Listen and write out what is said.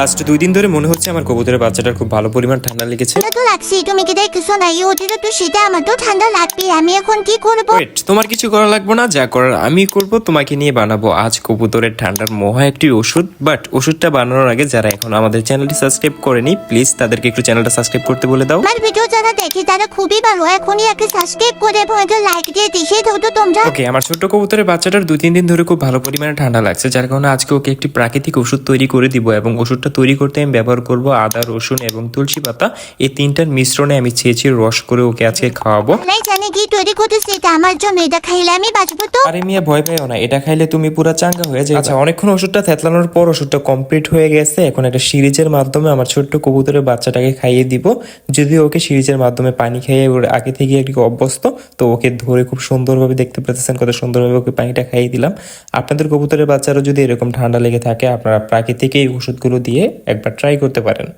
Last দুই দিন ধরে মনে হচ্ছে আমার কবুতরের বাচ্চাটার খুব ভালো পরিমাণ ঠান্ডা লেগেছে। তো লাগছে তুমি কি দেখতেছো না? এই ওদের তো শীতে আমার তো ঠান্ডা লাগবে আমি এখন কি করব? ওয়েট তোমার কিছু করা লাগবে না? যা করার আমি করব তোমাকে নিয়ে বানাবো আজ কবুতরের ঠান্ডার মহা একটি ওষুধ। বাট ওষুধটা বানানোর আগে যারা এখন আমাদের চ্যানেলটি সাবস্ক্রাইব করেনি প্লিজ তাদেরকে একটু চ্যানেলটা সাবস্ক্রাইব করতে বলে দাও। আমার ভিডিও যারা দেখে তারা খুবই ভালো। এখনই একটা সাবস্ক্রাইব করে এবং লাইক দিয়ে দিশে তো তোমরা ওকে আমার ছোট্ট কবুতরের বাচ্চাটার দুই তিন দিন ধরে খুব ভালো পরিমাণে ঠান্ডা লাগছে। যার কারণে আজকে ওকে একটি প্রাকৃতিক ওষুধ তৈরি করে দিব এবং ওষুধটা তৈরি করতে আমি ব্যবহার করব আদা রসুন এবং তুলসী পাতা। এই তিনটার মিশ্রণে আমি ছেঁচে রস করে ওকে আজকে খাওয়াবো। নাই জানে কি তৈরি আমার জন্য। এটা খাইলে আমি বাঁচবো তো? আরে মিয়া ভয় পাইও না। এটা খাইলে তুমি পুরো চাঙ্গা হয়ে যাবে। আচ্ছা অনেকক্ষণ ওষুধটা থেতলানোর পর ওষুধটা কমপ্লিট হয়ে গেছে। এখন একটা সিরিজের মাধ্যমে আমার ছোট্ট কবুতরের বাচ্চাটাকে খাইয়ে দিব। যদি ওকে সিরিজের মাধ্যমে পানি খেয়ে ওর আগে থেকে একটু অভ্যস্ত। তো ওকে ধরে খুব সুন্দরভাবে দেখতে পেতেছেন কত সুন্দরভাবে ওকে পানিটা খাইয়ে দিলাম। আপনাদের কবুতরের বাচ্চারও যদি এরকম ঠান্ডা লেগে থাকে, আপনারা প্রাকৃতিক এই ওষুধগুলো দিয়ে একবার ট্রাই করতে পারেন।